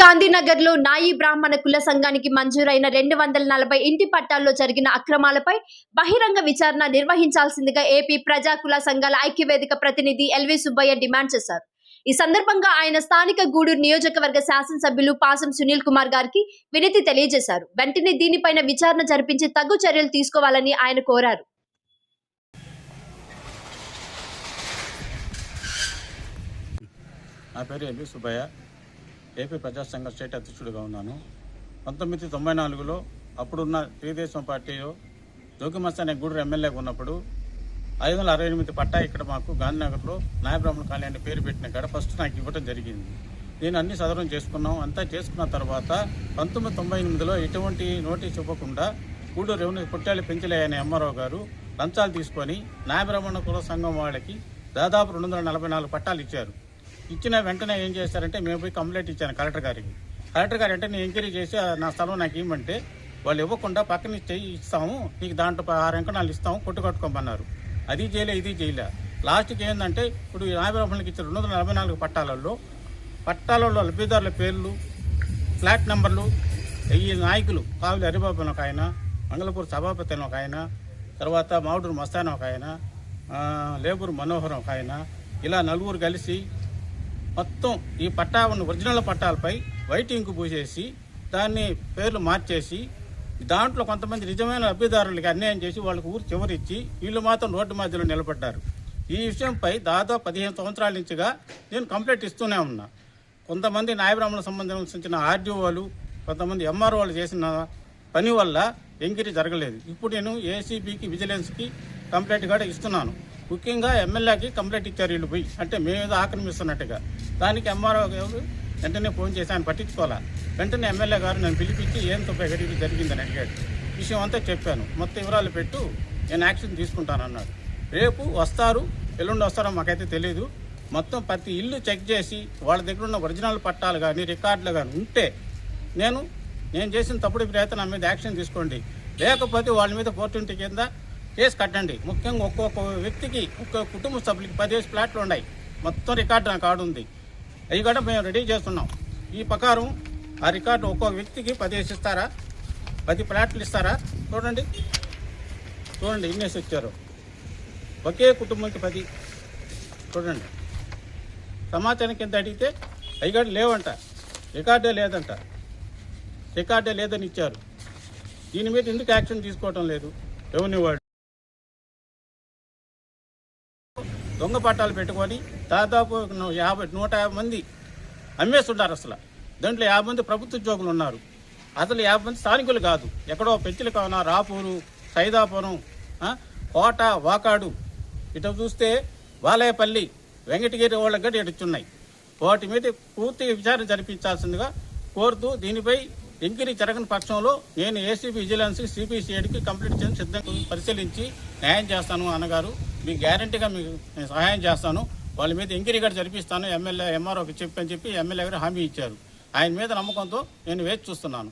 గాంధీనగర్లో నాయి బ్రాహ్మణ కుల సంఘానికి మంజూరైన రెండు వందల నలభై ఇంటి పట్టాల్లో జరిగిన అక్రమాలపై బహిరంగ విచారణ నిర్వహించాల్సిందిగా ఏపీ ప్రజా కుల సంఘాల ఐక్యవేదిక ప్రతినిధి ఎల్వి సుబ్బయ్య డిమాండ్ చేశారు. ఈ సందర్భంగా ఆయన స్థానిక గూడూరు నియోజకవర్గ శాసనసభ్యులు పాసం సునీల్ కుమార్ గారికి వినతి తెలియజేశారు. వెంటనే దీనిపైన విచారణ జరిపించి తగు చర్యలు తీసుకోవాలని ఆయన కోరారు. నా పేరు ఎల్వి సుబ్బయ్య. ఏపీ ప్రజాసంఘ స్టేట్ అధ్యక్షుడిగా ఉన్నాను. పంతొమ్మిది తొంభై నాలుగులో అప్పుడున్న తెలుగుదేశం పార్టీలో జోగిమస్త అనే గూడూరు ఎమ్మెల్యేగా ఉన్నప్పుడు ఐదు వందల అరవై ఎనిమిది పట్టా ఇక్కడ మాకు గాంధీనగర్లో నాయబ్రాహ్మణ కాలనీ అనే పేరు పెట్టిన కాడ ఫస్ట్ నాకు ఇవ్వడం జరిగింది. నేను అన్ని సదరం చేసుకున్నాం. అంతా చేసుకున్న తర్వాత పంతొమ్మిది తొంభై ఎనిమిదిలో ఎటువంటి నోటీస్ ఇవ్వకుండా గూడూరు రెవెన్యూ పుట్టాలి పెంచలే అనే ఎంఆర్ఓ గారు లంచాలు తీసుకొని నాయబ్రాహ్మణ కుల సంఘం వాళ్ళకి దాదాపు రెండు వందల నలభై నాలుగు పట్టాలు ఇచ్చారు. ఇచ్చిన వెంటనే ఏం చేశారంటే మేము పోయి కంప్లైంట్ ఇచ్చాను కలెక్టర్ గారికి. కలెక్టర్ గారు అంటే నేను ఎంక్వైరీ చేసి "ఆ, నా స్థలం నాకు ఇవ్వమంటే వాళ్ళు ఇవ్వకుండా పక్కన చెయ్యి ఇస్తాము నీకు దాంట్లో ఆరు ఎంకణాలు ఇస్తాము కొట్టు కట్టుకోమన్నారు. అది చేయలే ఇది చేయలే. లాస్ట్కి ఏంటంటే ఇప్పుడు నాయబ్రాహ్మణులకి ఇచ్చిన రెండు వందల నలభై నాలుగు పట్టాలలో పట్టాలలో లబ్ధిదారుల పేర్లు ఫ్లాట్ నెంబర్లు ఈ నాయకులు కావులి హరిబాబు అని ఒక ఆయన మంగళపూర్ సభాపతి అని ఒక ఆయన తర్వాత మావుడూరు మస్తాన్ ఒక ఆయన లేబూరు మనోహరం ఒక ఆయన ఇలా నలుగురు కలిసి మొత్తం ఈ పట్టా ఉన్న ఒరిజినల్ పట్టాలపై వైట్ ఇంకు పూసేసి దాన్ని పేర్లు మార్చేసి దాంట్లో కొంతమంది నిజమైన లబ్ధిదారులకి అన్యాయం చేసి వాళ్ళకు ఊరు చివరిచ్చి వీళ్ళు మాత్రం రోడ్డు మధ్యలో నిలబడ్డారు. ఈ విషయంపై దాదాపు పదిహేను సంవత్సరాల నుంచిగా నేను కంప్లైంట్ ఇస్తూనే ఉన్నా. కొంతమంది న్యాయబ్రాహ్మణులకు సంబంధించిన ఆర్డీఓలు కొంతమంది ఎంఆర్ఓలు చేసిన పని వల్ల ఎంక్వైరీ జరగలేదు. ఇప్పుడు నేను ఏసీబీకి విజిలెన్స్కి కంప్లైంట్ కూడా ఇస్తున్నాను. ముఖ్యంగా ఎమ్మెల్యేకి కంప్లైంట్ ఇచ్చారు వీళ్ళు పోయి. అంటే మేమేదో ఆక్రమిస్తున్నట్టుగా. దానికి ఎంఆర్ఓ గారు వెంటనే ఫోన్ చేసి ఆయన పట్టించుకోవాలా? వెంటనే ఎమ్మెల్యే గారు నన్ను పిలిపించి ఏం తప్పగడికి జరిగిందని అడిగాడు. విషయం అంతా చెప్పాను. మొత్తం వివరాలు పెట్టు నేను యాక్షన్ తీసుకుంటానన్నాడు. రేపు వస్తారు ఎల్లుండి వస్తారో మాకైతే తెలియదు మొత్తం ప్రతి ఇల్లు చెక్ చేసి వాళ్ళ దగ్గర ఉన్న ఒరిజినల్ పట్టాలు కానీ రికార్డులు కానీ ఉంటే నేను నేను చేసిన తప్పుడు ప్రయత్నం నా మీద యాక్షన్ తీసుకోండి. లేకపోతే వాళ్ళ మీద ఫోర్ట్వంటీ కింద కేసు కట్టండి. ముఖ్యంగా ఒక్కొక్క వ్యక్తికి ఒక్కొక్క కుటుంబ సభ్యులకి పదివేసి ఫ్లాట్లు ఉన్నాయి. మొత్తం రికార్డు నా కార్డు ఉంది. అవి కూడా మేము రెడీ చేస్తున్నాం. ఈ ప్రకారం ఆ రికార్డు ఒక్కొక్క వ్యక్తికి పదివేసి ఇస్తారా? పది ఫ్లాట్లు ఇస్తారా? చూడండి. చూడండి ఇన్నేసి ఇచ్చారు ఒకే కుటుంబంకి పది. చూడండి. సమాచారం కింద అడిగితే అవి కూడా లేవంట. రికార్డే లేదంట. రికార్డే లేదని ఇచ్చారు. దీని మీద ఎందుకు యాక్షన్ తీసుకోవటం లేదు? రెవెన్యూ వాళ్ళు దొంగ పట్టాలు పెట్టుకొని దాదాపు యాభై నూట యాభై మంది అమ్మేస్తుంటారు అసలు. దాంట్లో యాభై మంది ప్రభుత్వ ఉద్యోగులు ఉన్నారు. అసలు యాభై మంది స్థానికులు కాదు. ఎక్కడో పెంచులు కావున రాపూరు సైదాపురం కోట వాకాడు ఇటు చూస్తే బాలయపల్లి వెంకటగిరి వాళ్ళకి కూడా ఇటున్నాయి వాటి మీద పూర్తి విచారణ జరిపించాల్సిందిగా కోరుతూ దీనిపై ఎంక్వైరీ జరగని పక్షంలో నేను ఏసీబీ విజిలెన్స్ సిపిసిఐడికి కంప్లీట్ చేసి సిద్ధంగా పరిశీలించి న్యాయం చేస్తాను అన్నగారు. మీకు గ్యారంటీగా మీకు నేను సహాయం చేస్తాను. వాళ్ళ మీద ఎంక్వైరీ కూడా జరిపిస్తాను. ఎమ్మెల్యే ఎంఆర్ఓకి చెప్పని చెప్పి ఎమ్మెల్యే గారు హామీ ఇచ్చారు. ఆయన మీద నమ్మకంతో నేను వేచి చూస్తున్నాను.